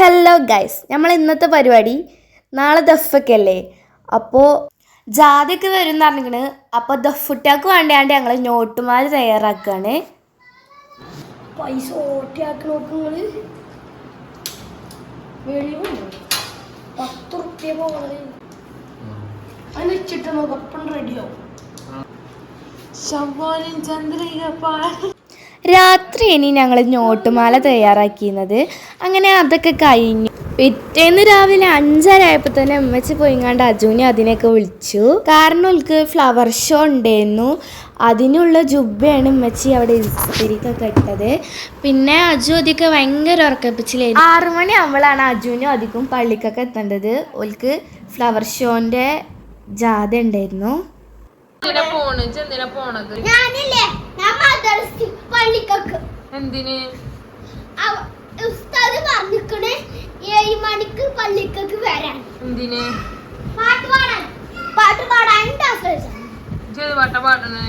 Hello guys നമ്മൾ ഇന്നത്തെ പരിപാടി നാളെ ദഫൊക്കെ അല്ലേ? അപ്പോൾ ജാതിയൊക്കെ വരും എന്ന് പറഞ്ഞിരിക്കണ് അപ്പോൾ ദഫുട്ടാക്ക് വേണ്ടിയാണ്ട് ഞങ്ങൾ നോട്ടുമാൽ തയ്യാറാക്കുകയാണ് പൈസ ഓട്ടിയാക്കി വെളിവുണ്ട്? പത്ത് റുപ്യ പോണത് അതിന് വെച്ചിട്ട് നോക്ക് അപ്പം റെഡിയാവും ശവ്വാലും ചന്ദ്രിക രാത്രി ഇനി ഞങ്ങൾ നോട്ടുമാല തയ്യാറാക്കിയിരുന്നത്. അങ്ങനെ അതൊക്കെ കഴിഞ്ഞു. പിറ്റേന്ന് രാവിലെ അഞ്ചര ആയപ്പോൾ തന്നെ അമ്മച്ചി പോയിങ്ങാണ്ട് അജുവിനെ അതിനൊക്കെ വിളിച്ചു. കാരണം ഉൾക്ക് ഫ്ലവർ ഷോ ഉണ്ടായിരുന്നു. അതിനുള്ള ജുബയാണ് ഉമ്മച്ചി അവിടെ ഇസ്തിരിക്കൊക്കെ ഇട്ടത്. പിന്നെ അജു അതിക്ക് ഭയങ്കര ഉറക്കപ്പിച്ചിലായിരുന്നു. ആറുമണി ആകുമ്പോഴാണ് അജുവിനും അധികം പള്ളിക്കൊക്കെ എത്തേണ്ടത്. ഓൾക്ക് ഫ്ലവർ ഷോന്റെ ജാഥ ഉണ്ടായിരുന്നു. പോണത്? എന്തിന്? ഉസ്താദ് പറഞ്ഞിക്കണേ ഏഴ് മണിക്ക് പള്ളിക്കൊക്കെ വരാൻ. എന്തിന്? പാട്ട് പാടാൻ. പാട്ട് പാടാൻ ചെറു പാട്ട പാടണേ?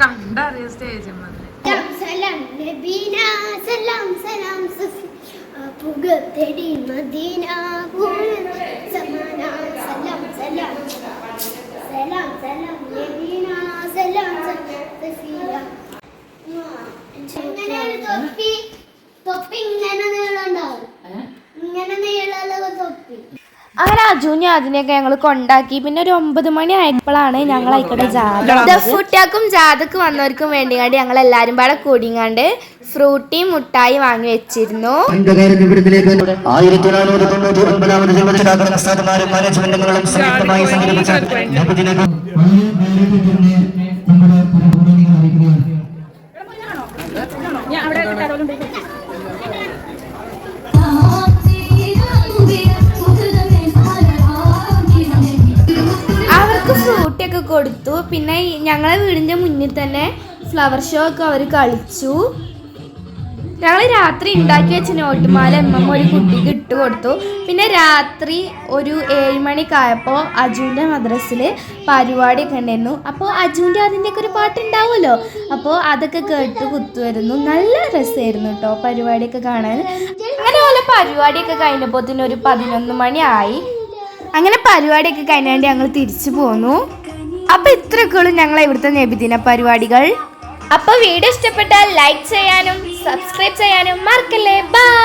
കണ്ടറിയ സ്റ്റേജ് പുകത്തടി മദീന സമാന സലാം സലാം സലാം സലാം നബീന سلام سلام ഇങ്ങനെ തൊപ്പി തൊപ്പി ഇങ്ങനെ നീളുണ്ടാവും ഇങ്ങനെ നീളമുള്ള തൊപ്പി അങ്ങനെ അജുവിനെ അതിനെയൊക്കെ ഞങ്ങൾ കൊണ്ടാക്കി. പിന്നെ ഒരു ഒമ്പത് മണി ആയപ്പോഴാണ് ഞങ്ങൾ ആയിക്കോട്ടെ ജാഥ ഫുട്ടാക്കും ജാഥക്ക് വന്നവർക്കും കണ്ട് ഞങ്ങൾ എല്ലാരും പാടെ കൂടിങ്ങാണ്ട് ഫ്രൂട്ടി മുട്ടായി വാങ്ങി വെച്ചിരുന്നു. ആയിരത്തി നാനൂറ്റി തൊണ്ണൂറ്റി ഒൻപതാമത് സ്ഥാപനമാരും മാനേജ്മെന്റുകളും സംയുക്തമായി സംഘടിപ്പിച്ച കൊടുത്തു. പിന്നെ ഞങ്ങളെ വീടിന്റെ മുന്നിൽ തന്നെ ഫ്ലവർ ഷോ ഒക്കെ അവർ കളിച്ചു. ഞങ്ങൾ രാത്രി ഉണ്ടാക്കി വെച്ച നോട്ടുമാല എമ്മ ഒരു കുട്ടിക്ക് ഇട്ട് കൊടുത്തു. പിന്നെ രാത്രി ഒരു ഏഴ് മണിക്കായപ്പോൾ അജുവിന്റെ മദ്രസിൽ പരിപാടിയൊക്കെ ഉണ്ടായിരുന്നു. അപ്പോൾ അജുവിന്റെ അതിന്റെയൊക്കെ ഒരു പാട്ടുണ്ടാവുമല്ലോ അപ്പോൾ അതൊക്കെ കേട്ട് കുത്തുവരുന്നു നല്ല രസമായിരുന്നു കേട്ടോ പരിപാടിയൊക്കെ കാണാൻ. അങ്ങനെ പോലെ പരിപാടിയൊക്കെ കഴിഞ്ഞപ്പോൾ ഒരു പതിനൊന്ന് മണിയായി. അങ്ങനെ പരിപാടിയൊക്കെ കഴിഞ്ഞാണ്ട് ഞങ്ങൾ തിരിച്ചു പോന്നു. അപ്പോൾ ഇത്രയൊക്കെയുള്ളൂ ഞങ്ങൾ ഇവിടുത്തെ നബിദിന പരിപാടികൾ. അപ്പോൾ വീഡിയോ ഇഷ്ടപ്പെട്ടാൽ ലൈക്ക് ചെയ്യാനും സബ്സ്ക്രൈബ് ചെയ്യാനും മറക്കല്ലേ. ബൈ